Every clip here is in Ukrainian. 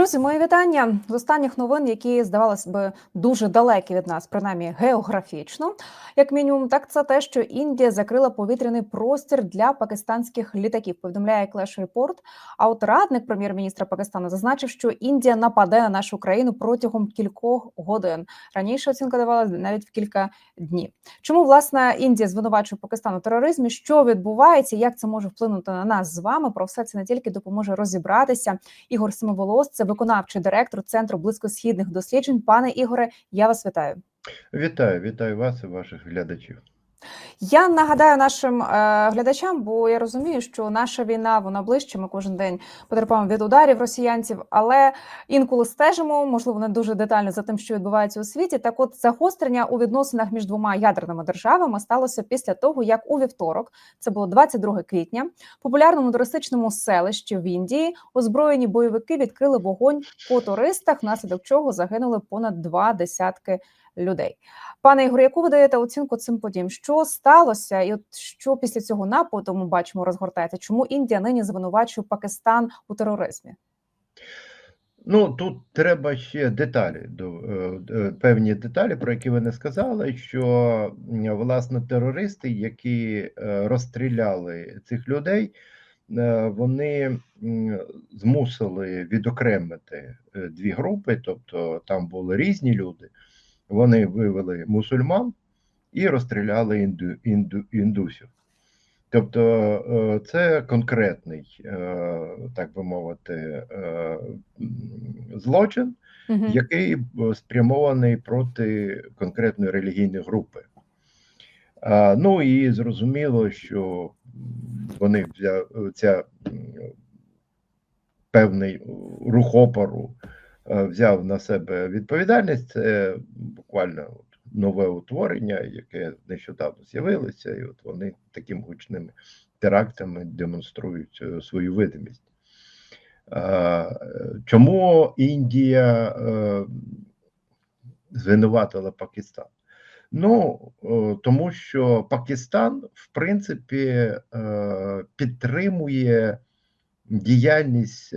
Друзі, мої вітання з останніх новин, які здавалося би дуже далекі від нас, принаймні географічно, як мінімум, так це те, що Індія закрила повітряний простір для пакистанських літаків. Повідомляє Clash Report. А от радник прем'єр-міністра Пакистану зазначив, що Індія нападе на нашу країну протягом кількох годин. Раніше оцінка давалася навіть в кілька днів. Чому власне Індія звинувачує Пакистан у тероризмі? Що відбувається? Як це може вплинути на нас з вами? Про все це не тільки допоможе розібратися. Ігор Семиволос, це виконавчий директор Центру близькосхідних досліджень. Пане Ігоре, я вас вітаю. Вітаю, вітаю вас і ваших глядачів. Я нагадаю нашим е, глядачам, бо я розумію, що наша війна вона ближче. Ми кожен день потерпаємо від ударів росіянців, але інколи стежимо, можливо, не дуже детально за тим, що відбувається у світі. Так, от загострення у відносинах між двома ядерними державами сталося після того, як у вівторок, це було 22 квітня, в популярному туристичному селищі в Індії озброєні бойовики відкрили вогонь по туристах, внаслідок чого загинули понад два десятки людей. Пане Ігорі, яку ви даєте оцінку цим подіям? Що сталося, і от що після цього нападу ми бачимо розгортається? Чому Індія нині звинувачує Пакистан у тероризмі? Ну тут треба ще деталі до е, певні деталі, про які ви не сказали. Що власне терористи, які е, розстріляли цих людей, е, вони змусили відокремити дві групи, тобто там були різні люди. Вони вивели мусульман і розстріляли інду, інду, індусів. Тобто е, це конкретний, е, так би мовити, е, злочин, угу. який спрямований проти конкретної релігійної групи. Ну і зрозуміло, що вони ця певний рух опору взяв на себе відповідальність. Це буквально нове утворення, яке нещодавно з'явилося, і от вони такими гучними терактами демонструють е, свою видимість. Чому Індія е, звинуватила Пакистан? Ну, тому що Пакистан, в принципі, е, підтримує діяльність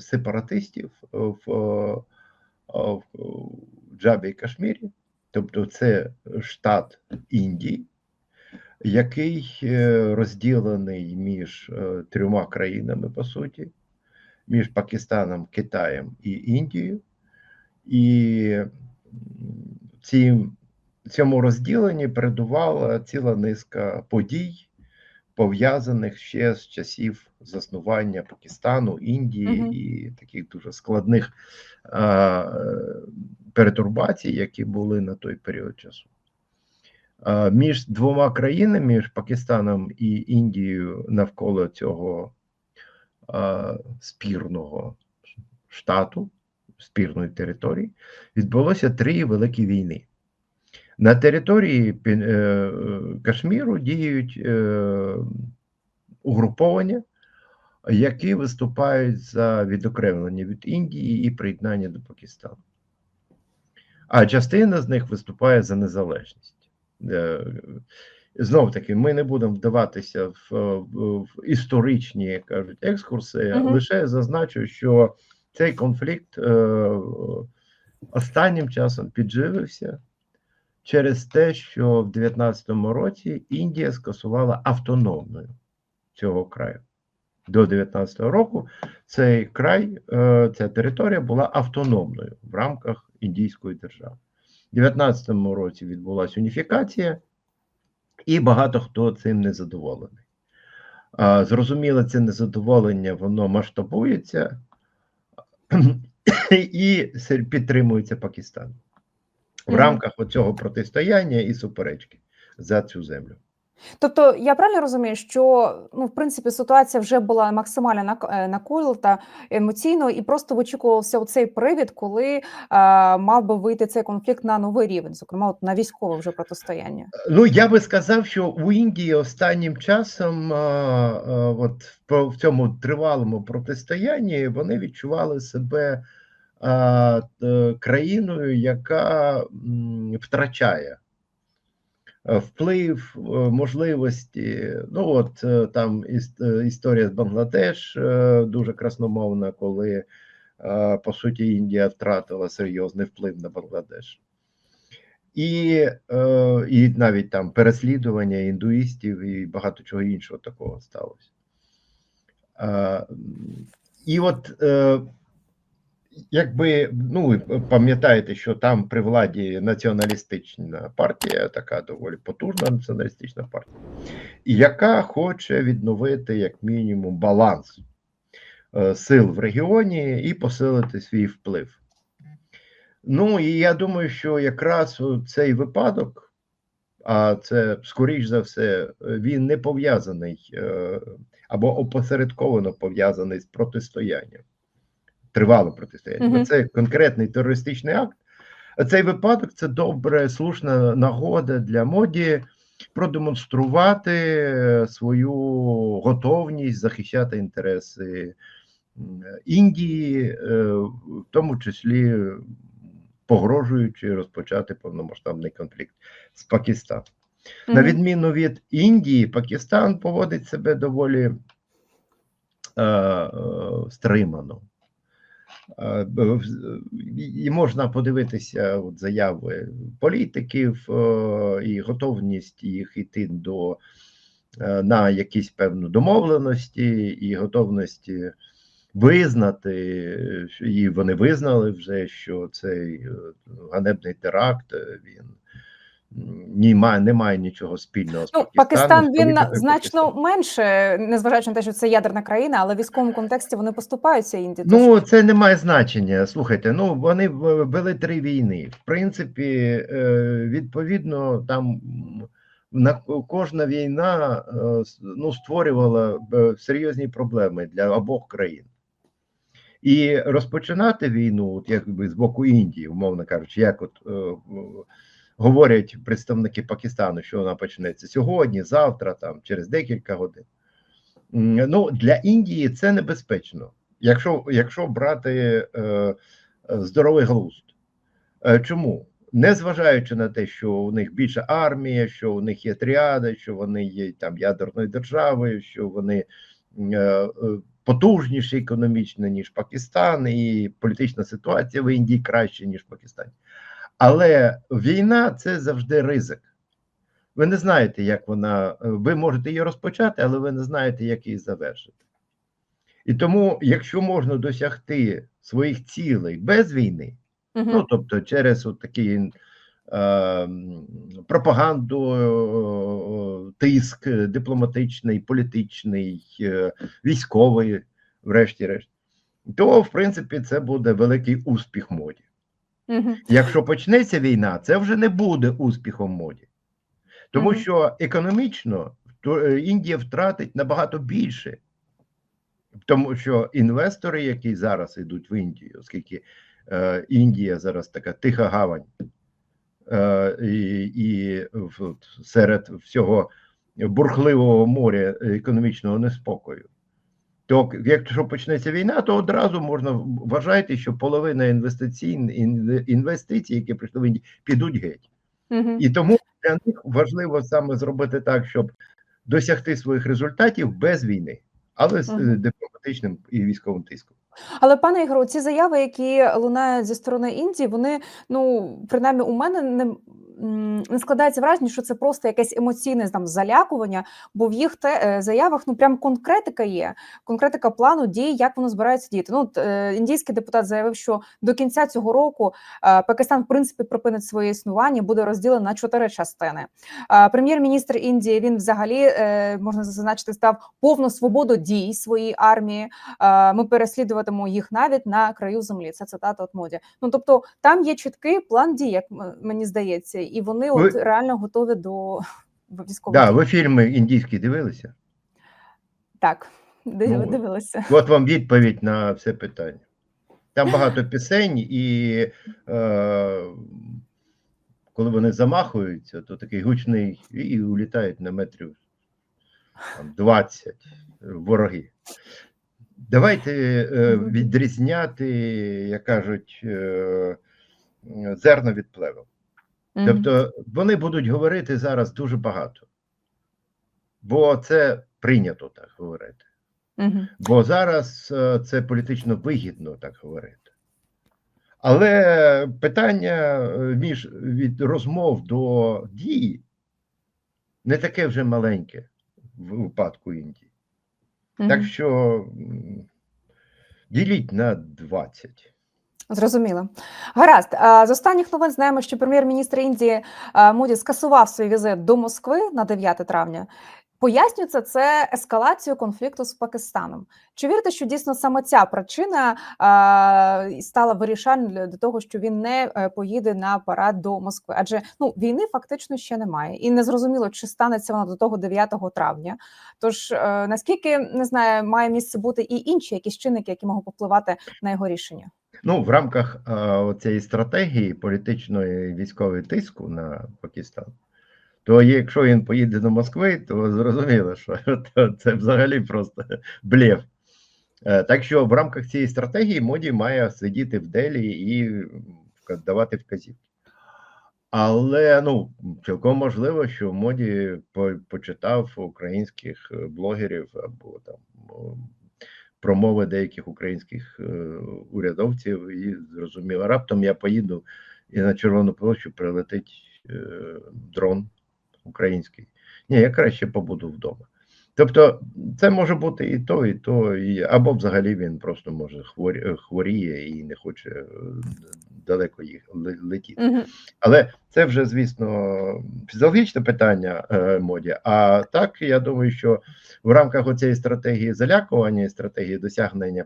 сепаратистів в, в Джабі Кашмірі. Тобто це штат Індії, який е, розділений між е, трьома країнами, по суті, між Пакистаном, Китаєм і Індією. І цим, цьому розділенні передувала ціла низка подій, пов'язаних ще з часів заснування Пакистану, Індії угу. і таких дуже складних а, перетурбацій, які були на той період часу. А, між двома країнами, між Пакистаном і Індією, навколо цього а, спірного штату, спірної території, відбулося три великі війни. На території е, Кашміру діють е, угруповання, які виступають за відокремлення від Індії і приєднання до Пакистану. А частина з них виступає за незалежність. Е, Знов таки, ми не будемо вдаватися в, в, історичні як кажуть, екскурси, -huh. лише зазначу, що цей конфлікт е, останнім часом підживився через те, що в 19-му році Індія скасувала автономною цього краю. До 19-го року цей край, е, ця територія була автономною в рамках індійської держави. У 19-му році відбулася уніфікація, і багато хто цим не задоволений. Зрозуміло, це незадоволення, воно масштабується і підтримується Пакистаном в рамках оцього протистояння і суперечки за цю землю. Тобто я правильно розумію, що ну в принципі ситуація вже була максимально е, наколота емоційно, і просто вичікувався цей привід, коли е, мав би вийти цей конфлікт на новий рівень, зокрема от на військове вже протистояння. Ну я би сказав, що у Індії останнім часом, е, е, от в цьому тривалому протистоянні, вони відчували себе країною, яка втрачає е, вплив, е, можливості. Ну от е, там історія з Бангладеш дуже красномовна, коли По суті, Індія втратила серйозний вплив на Бангладеш. І, і навіть там переслідування індуїстів і багато чого іншого такого сталося. І от якби ну пам'ятаєте, що там при владі націоналістична партія, така доволі потужна націоналістична партія, яка хоче відновити як мінімум баланс е, сил в регіоні і посилити свій вплив. Ну і я думаю, що якраз цей випадок, а це скоріш за все, він не пов'язаний е, або опосередковано пов'язаний з протистоянням, тривалим протистоянням. Мгм. Це конкретний терористичний акт. А цей випадок це добре, слушна нагода для моді продемонструвати е, свою готовність захищати інтереси Індії, е, в тому числі погрожуючи розпочати повномасштабний конфлікт з Пакистаном. На відміну від Індії, Пакистан поводить себе доволі е, е, стримано. Е, І можна подивитися от заяви політиків е, і готовність їх іти до е, на якісь певну домовленості і готовності визнати, і вони визнали вже, що цей ганебний теракт він м, ні, має, не має нічого спільного з Ну, Пакистан він політикою значно менше, незважаючи на те, що це ядерна країна, але в військовому контексті вони поступаються Індії. Ну, це не має значення. Слухайте, ну вони вели три війни. В принципі, е, відповідно, там на кожна війна е, ну, створювала е, серйозні проблеми для обох країн. І розпочинати війну, от якби з боку Індії, умовно кажучи, як от говорять представники Пакистану, що вона почнеться сьогодні, завтра, там через декілька годин. Ну, для Індії це небезпечно, якщо, якщо брати е, здоровий глузд. Е, чому? Незважаючи на те, що у них більша армія, що у них є тріада, що вони є там ядерною державою, що вони е, е, потужніші економічно, ніж Пакистан, і політична ситуація в Індії краще, ніж в Пакистані. Але війна це завжди ризик. Ви не знаєте, як вона. Ви можете її розпочати, але ви не знаєте, як її завершити. І тому, якщо можна досягти своїх цілей без війни, Мгм. ну тобто через от такий е, пропаганду, е, тиск дипломатичний, політичний, е, військовий, врешті-решт, то в принципі це буде великий успіх моді. Якщо почнеться війна, це вже не буде успіхом моді. Тому що економічно е, Індія втратить набагато більше, тому що інвестори, які зараз йдуть в Індію, оскільки е, Індія зараз така тиха гавань, е, і, і от серед всього бурхливого моря економічного неспокою. То якщо почнеться війна, то одразу можна вважати, що половина інвестицій, інвестицій, які прийшли в Індію, підуть геть. Мгм. І тому для них важливо саме зробити так, щоб досягти своїх результатів без війни, але з Мгм. дипломатичним і військовим тиском. Але пане Ігору, ці заяви, які лунають зі сторони Індії, вони ну принаймні у мене не, не складається враження, що це просто якесь емоційне там залякування, бо в їх те е, заявах ну прям конкретика є, конкретика плану дій, як воно збирається діяти. Ну е, індійський депутат заявив, що до кінця цього року е, Пакистан в принципі припинить своє існування, буде розділений на чотири частини. Прем'єр-міністр Індії він взагалі можна зазначити став повну свободу дій своїй армії. Ми переслідуватимемо їх навіть на краю землі. Це цитата от моді. Ну тобто там є чіткий план дій, як мені здається, і вони от реально готові до військових Да, ви фільми індійські дивилися? Так, Ну, от. От вам відповідь на все питання. Там багато пісень, і е, коли вони замахуються, то такий гучний і, і улітають на метрів там, 20 вороги. Давайте е, відрізняти, як кажуть, е, зерно від плевел. Тобто вони будуть говорити зараз дуже багато, бо це прийнято так говорити. Мгм. Бо зараз е, це політично вигідно так говорити. Але питання е, між від розмов до дій не таке вже маленьке в випадку Індії. Так що діліть на 20. Зрозуміло. Гаразд. З останніх новин знаємо, що прем'єр-міністр Індії а, Моді скасував свій візит до Москви на 9 травня. Пояснюється це ескалацію конфлікту з Пакистаном. Чи вірите, що дійсно саме ця причина стала вирішальною для того, що він не е, поїде на парад до Москви? Адже ну війни фактично ще немає, і не зрозуміло, чи станеться вона до того 9 травня. Тож е, наскільки не знаю, має місце бути і інші якісь чинники, які можуть попливати на його рішення? Ну, в рамках е, цієї стратегії політичної військової тиску на Пакистан, то якщо він поїде до Москви, то зрозуміло, що то це взагалі просто блеф. Е, Так що в рамках цієї стратегії моді має сидіти в Делі і давати вказівки. Але ну цілком можливо, що моді по- почитав українських е, блогерів або там промови деяких українських е, урядовців і зрозуміло, раптом я поїду і на Червону площу прилетить е, дрон український. Ні, я краще побуду вдома. Тобто, це може бути і то, і то, і або взагалі він просто може е, хворіє і не хоче е, далеко їх летіти. Угу. Але це вже, звісно, фізіологічне питання е, моді. А так, я думаю, що в рамках оцієї стратегії залякування, стратегії досягнення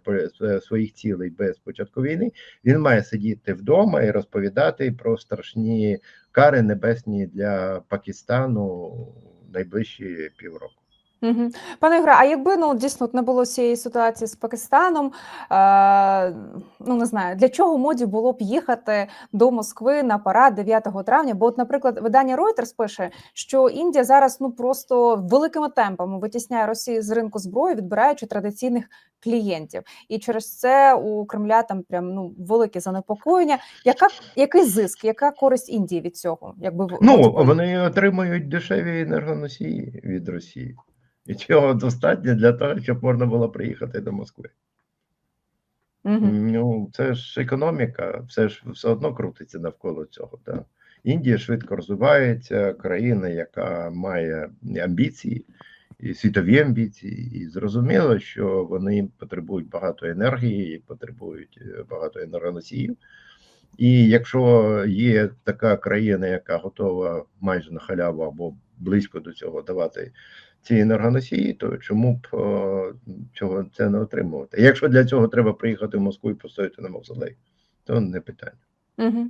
своїх цілей без початку війни, він має сидіти вдома і розповідати про страшні кари небесні для Пакистану найближчі півроку. Угу. Пане Ігоре, а якби ну дійсно не було цієї ситуації з Пакистаном, е, ну не знаю, для чого моді було б їхати до Москви на парад 9 травня? Бо, от, наприклад, видання Reuters пише, що Індія зараз ну просто великими темпами витісняє Росію з ринку зброї, відбираючи традиційних клієнтів, і через це у Кремля там прям ну велике занепокоєння. Яка який зиск, яка користь Індії від цього? Якби Ну, вони отримують дешеві енергоносії від Росії. І цього достатньо для того, щоб можна було приїхати до Москви. Мгм. Ну, це ж економіка, все ж все одно крутиться навколо цього. Да. Індія швидко розвивається, країна, яка має амбіції, і світові амбіції, і зрозуміло, що вони потребують багато енергії, і потребують е, багато енергоносіїв. І якщо є така країна, яка готова майже на халяву або близько до цього давати ці енергоносії, то чому б е, цього це не отримувати? Якщо для цього треба приїхати в Москву і постояти на мавзолей, то не питання. Угу.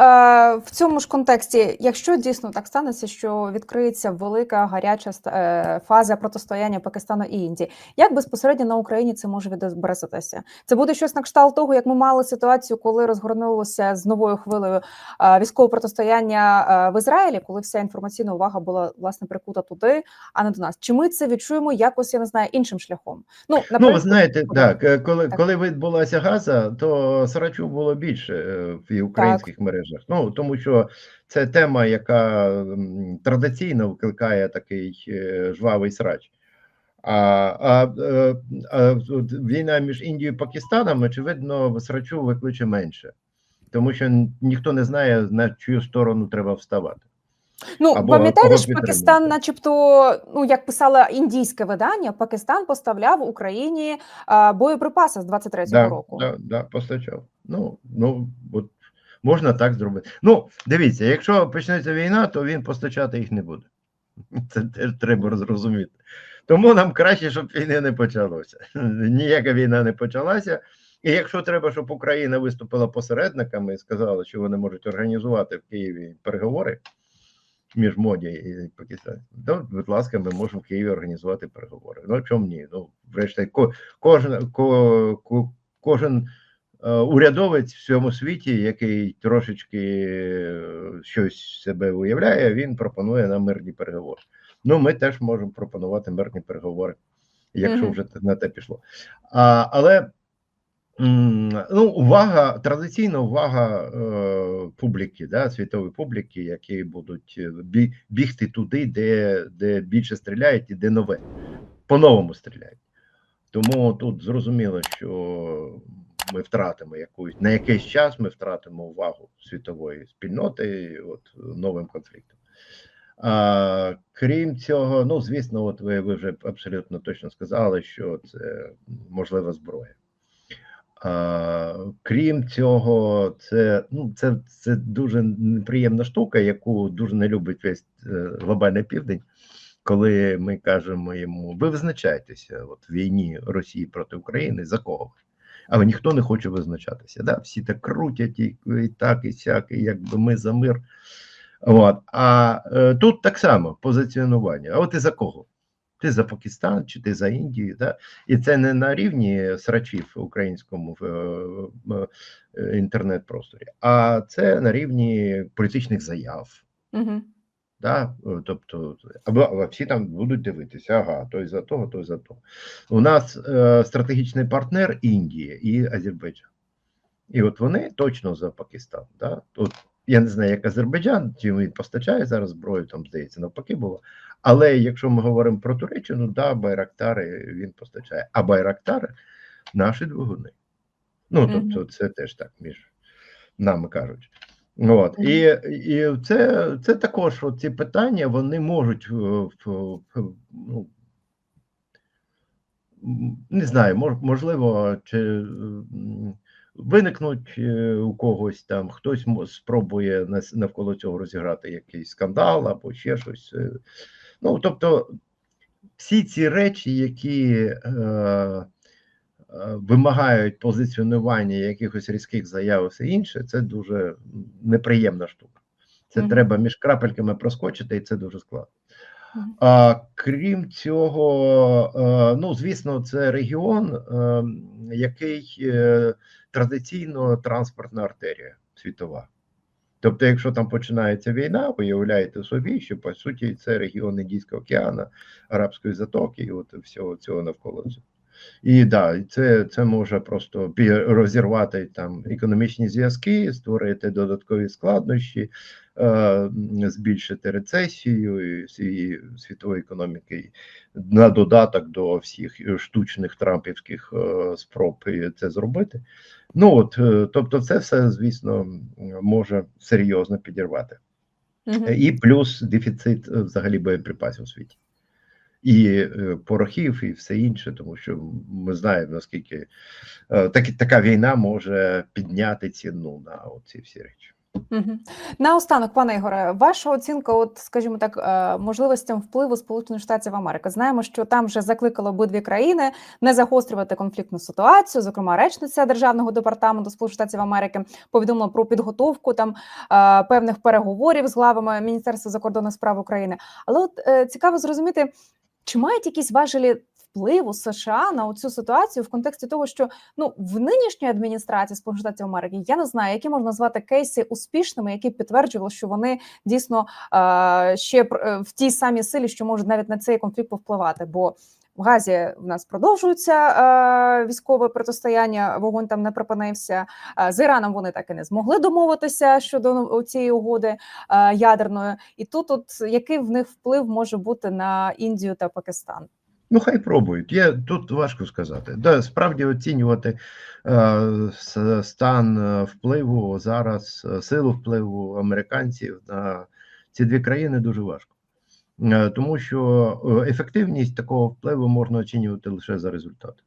Е, в цьому ж контексті, якщо дійсно так станеться, що відкриється велика гаряча е, фаза протистояння Пакистану і Індії, як безпосередньо на Україні це може відобразитися? Це буде щось на кшталт того, як ми мали ситуацію, коли розгорнулося з новою хвилею е, військове протистояння е, в Ізраїлі, коли вся інформаційна увага була власне прикута туди, а не до нас. Чи ми це відчуємо якось, я не знаю, іншим шляхом? Ну, Ну, наприклад, ви знаєте, так, коли, Так. коли відбулася газа, то срачу було більше в українських мережах. Ну, тому що це тема, яка традиційно викликає такий е, жвавий срач. А, а, е, а війна між Індією і Пакистаном, очевидно, срачу викличе менше, тому що ніхто не знає, на чию сторону треба вставати. Ну, Або пам'ятаєте ж. Пакистан, начебто, ну як писало індійське видання, Пакистан поставляв Україні боєприпаси з 23-го Да, року. да, да, постачав. Ну, ну от можна так зробити. Ну, дивіться, якщо почнеться війна, то він постачати їх не буде. Це теж треба зрозуміти. Тому нам краще, щоб війни не почалося. Ніяка війна не почалася. І якщо треба, щоб Україна виступила посередниками і сказала, що вони можуть організувати в Києві переговори між моді і Пакистаном, то, будь ласка, ми можемо в Києві організувати переговори. Ну, чому ні? Ну, врешті, кожен, ко, ко, кожен урядовець в цьому світі, який трошечки е, щось себе уявляє, він пропонує нам мирні переговори. Ну, ми теж можемо пропонувати мирні переговори, якщо вже на те пішло. А, але ну, увага, традиційна увага е, публіки, да, світової публіки, які будуть е, бі, бігти туди, де, де більше стріляють і де нове, по-новому стріляють. Тому тут зрозуміло, що ми втратимо якусь на якийсь час ми втратимо увагу світової спільноти от, новим конфліктом. А, крім цього, ну звісно, от ви, ви вже абсолютно точно сказали, що це можлива зброя. А, крім цього, це ну це, це дуже неприємна штука, яку дуже не любить весь е, глобальний південь. Коли ми кажемо йому, ви визначаєтеся от в війні Росії проти України за кого? Але ніхто не хоче визначатися. Да? Всі так крутять і, і так, і сяк, і якби ми за мир. От. А е, тут так само позиціонування. А от ти за кого? Ти за Пакистан чи ти за Індію? Да? І це не на рівні срачів в українському в, в інтернет-просторі, а це на рівні політичних заяв. Угу. Да? Тобто, або, всі там будуть дивитися, ага, той за того, той за того. У нас е, стратегічний партнер Індія і Азербайджан. І от вони точно за Пакистан. Да? От, я не знаю, як Азербайджан, чи він постачає зараз зброю, там, здається, навпаки було. Але якщо ми говоримо про Туреччину, да, Байрактари він постачає. А Байрактари наші двигуни. Ну, тобто, це теж так між нами кажуть. От і і це це також ці питання вони можуть ну, не знаю, можливо, чи виникнуть у когось там, хтось спробує навколо цього розіграти якийсь скандал або ще щось. Ну тобто, всі ці речі, які е, вимагають позиціонування якихось різких заяв і все інше, це дуже неприємна штука. Це mm -hmm. треба між крапельками проскочити, і це дуже складно. Mm -hmm. А крім цього, ну звісно, це регіон, який традиційно транспортна артерія світова. Тобто, якщо там починається війна, уявляєте собі, що по суті це регіон Індійського океану, Арабської затоки, і от всього цього навколо цього. І да, це це може просто розірвати там економічні зв'язки, створити додаткові складнощі, е, збільшити рецесію і світової економіки на додаток до всіх штучних трампівських е, спроб це зробити. Ну от, е, тобто, це все, звісно, може серйозно підірвати. Угу. І плюс дефіцит взагалі боєприпасів у світі і е, порохів, і все інше, тому що ми знаємо наскільки е, так, така війна може підняти ціну на ці всі речі. Угу. Наостанок, пане Ігоре, ваша оцінка, от скажімо так, е, можливостям впливу Сполучених Штатів Америки. Знаємо, що там вже закликали обидві країни не загострювати конфліктну ситуацію. Зокрема, речниця державного департаменту Сполучених Штатів Америки повідомила про підготовку там певних переговорів з главами Міністерства закордонних справ України. Але от цікаво зрозуміти, чи мають якісь важелі впливу США на цю ситуацію в контексті того, що ну в нинішній адміністрації Сполучених Штатів Америки я не знаю, які можна назвати кейси успішними, які підтверджували, що вони дійсно е, ще в тій самій силі, що можуть навіть на цей конфлікт повпливати. Бо в Газі в нас продовжується е, військове протистояння. Вогонь там не припинився. Е, з Іраном вони так і не змогли домовитися щодо цієї угоди е, ядерної. І тут, от який в них вплив може бути на Індію та Пакистан? Ну, хай пробують. Є тут важко сказати. Да, справді оцінювати е, стан впливу зараз, силу впливу американців на ці дві країни дуже важко. Е, тому що е, ефективність такого впливу можна оцінювати лише за результатом.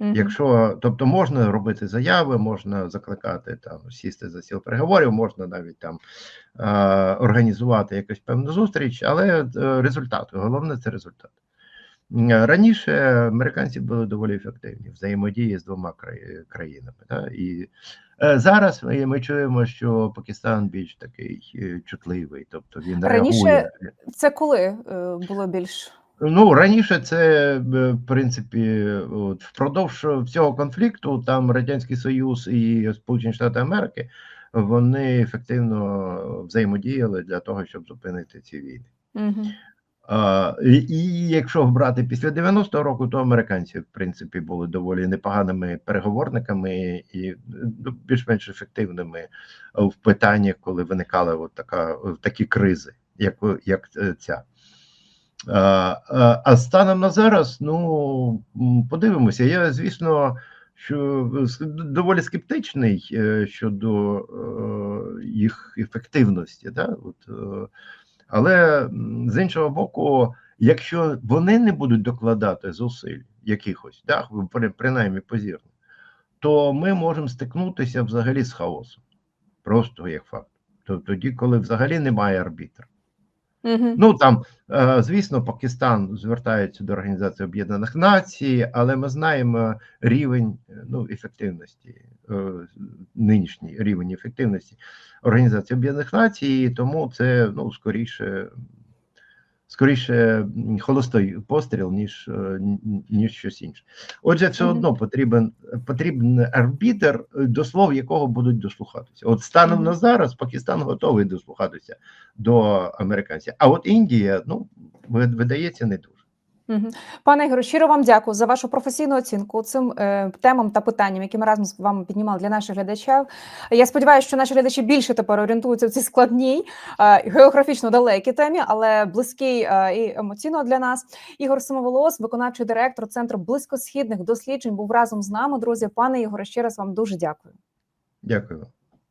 Mm Якщо, тобто, можна робити заяви, можна закликати там сісти за сіл переговорів, можна навіть там е, організувати якусь певну зустріч, але е, результат, головне це результат. Раніше американці були доволі ефективні в взаємодії з двома країнами. Да? І е, зараз ми, ми чуємо, що Пакистан більш такий е, чутливий, тобто він раніше реагує. це коли е, було більш. Ну раніше це в принципі от, впродовж всього конфлікту там Радянський Союз і Сполучені Штати Америки вони ефективно взаємодіяли для того, щоб зупинити ці війни. Угу. І якщо брати після 90-го року, то американці в принципі були доволі непоганими переговорниками і ну, більш-менш ефективними в питаннях, коли виникали от така такі кризи, як як ця. А станом на зараз, ну подивимося. Я, звісно, що доволі скептичний е, щодо е, їх ефективності. Да? От, е, але з іншого боку, якщо вони не будуть докладати зусиль якихось, да, при- принаймні позірно, то ми можемо стикнутися взагалі з хаосом. Просто як факт. Тобто тоді, коли взагалі немає арбітра. Ну там, е, звісно, Пакистан звертається до Організації Об'єднаних Націй, але ми знаємо рівень е, ну, ефективності, е, нинішній рівень ефективності Організації Об'єднаних Націй, тому це ну, скоріше, скоріше холостий постріл, ніж, е, ніж щось інше. Отже, все одно потрібен, потрібен арбітер, до слов якого будуть дослухатися. От станом на зараз Пакистан готовий дослухатися до американців. А от Індія, ну видається, не дуже. Пане Ігорю, щиро вам дякую за вашу професійну оцінку цим е, темам та питанням, які ми разом з вами піднімали для наших глядачів. Я сподіваюся, що наші глядачі більше тепер орієнтуються в цій складній, е, географічно далекій темі, але близькій е, і емоційно для нас. Ігор Самоволос, виконавчий директор Центру близькосхідних досліджень, був разом з нами. Друзі, пане Ігоре, ще раз вам дуже дякую. Дякую.